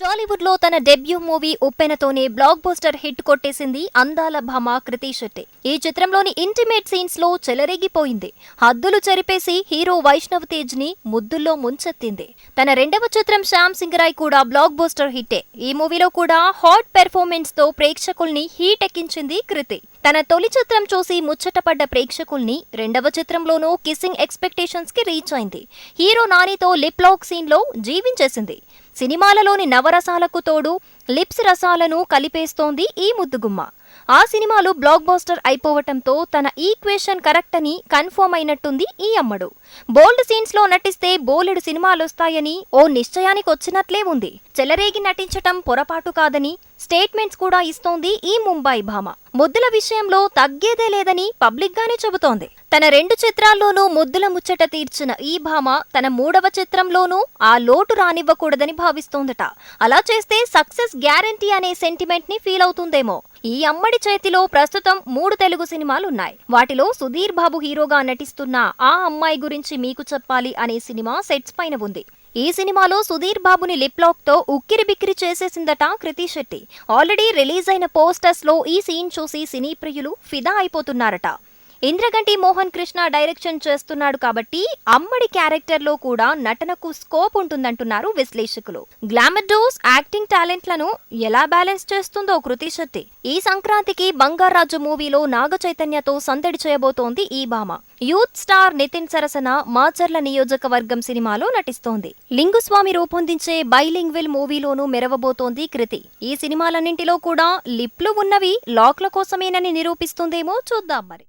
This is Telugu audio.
టాలీవుడ్లో తన డెబ్యూ మూవీ ఉప్పెనతోనే బ్లాక్ బోస్టర్ హిట్ కొట్టేసింది అందాల భామ కృతి శెట్టి. ఈ చిత్రంలోని ఇంటిమేట్ సీన్స్లో చెలరేగిపోయింది. హద్దులు చెరిపేసి హీరో వైష్ణవ్ తేజ్ని ముద్దుల్లో ముంచెత్తింది. తన రెండవ చిత్రం శ్యామ్ సింగరాయ్ కూడా బ్లాక్ బోస్టర్ హిట్టే. ఈ మూవీలో కూడా హాట్ పెర్ఫార్మెన్స్తో ప్రేక్షకుల్ని హీట్ ఎక్కించింది కృతి. తన తొలి చిత్రం చూసి ముచ్చటపడ్డ ప్రేక్షకుల్ని రెండవ చిత్రంలోనూ కిస్సింగ్ ఎక్స్పెక్టేషన్స్కి రీచ్ అయింది. హీరో నానితో లిప్ లాక్ సీన్లో జీవించేసింది. సినిమాలలోని నవరసాలకు తోడు లిప్స్ రసాలను కలిపేస్తోంది ఈ ముద్దుగుమ్మ. ఆ సినిమాలు బ్లాక్ బాస్టర్ అయిపోవటంతో తన ఈక్వేషన్ కరెక్ట్ అని కన్ఫర్మ్ అయినట్టుంది ఈ అమ్మడు. బోల్డ్ సీన్స్లో నటిస్తే బోలెడు సినిమాలొస్తాయని ఓ నిశ్చయానికి వచ్చినట్లే ఉంది. చెలరేగి నటించటం పొరపాటు కాదని స్టేట్మెంట్స్ కూడా ఇస్తోంది ఈ ముంబై భామ. ముద్దుల విషయంలో తగ్గేదే లేదని పబ్లిక్ గానే చెబుతోంది. తన రెండు చిత్రాల్లోనూ ముద్దుల ముచ్చట తీర్చిన ఈ భామ తన మూడవ చిత్రంలోనూ ఆ లోటు రానివ్వకూడదని భావిస్తోందట. అలా చేస్తే సక్సెస్ గ్యారంటీ అనే సెంటిమెంట్ని ఫీల్ అవుతుందేమో. ఈ అమ్మడి చేతిలో ప్రస్తుతం మూడు తెలుగు సినిమాలున్నాయి. వాటిలో సుధీర్ బాబు హీరోగా నటిస్తున్న ఆ అమ్మాయి గురించి మీకు చెప్పాలి అనే సినిమా సెట్స్ పైన ఉంది. ఈ సినిమాలో సుధీర్ బాబుని లిప్ లాక్తో ఉక్కిరి బిక్కిరి చేసేసిందట కృతి శెట్టి. ఆల్రెడీ రిలీజ్ అయిన పోస్టర్స్లో ఈ సీన్ చూసి సినీ ప్రియులు ఫిదా అయిపోతున్నారట. ఇంద్రగంటి మోహన్ కృష్ణ డైరెక్షన్ చేస్తున్నాడు కాబట్టి అమ్మడి క్యారెక్టర్లో కూడా నటనకు స్కోప్ ఉంటుందంటున్నారు విశ్లేషకులు. గ్లామర్ డోస్ యాక్టింగ్ టాలెంట్లను ఎలా బ్యాలెన్స్ చేస్తుందో కృతి శెట్టి. ఈ సంక్రాంతికి బంగారాజు మూవీలో నాగ చైతన్యతో సందడి చేయబోతోంది ఈ భామ. యూత్ స్టార్ నితిన్ సరసన మాచర్ల నియోజకవర్గం సినిమాలో నటిస్తోంది. లింగుస్వామి రూపొందించే బైలింగ్విల్ మూవీలోనూ మెరవబోతోంది కృతి. ఈ సినిమాలన్నింటిలో కూడా లిప్లు ఉన్నవి లాక్ల కోసమేనని నిరూపిస్తుందేమో చూద్దాం మరి.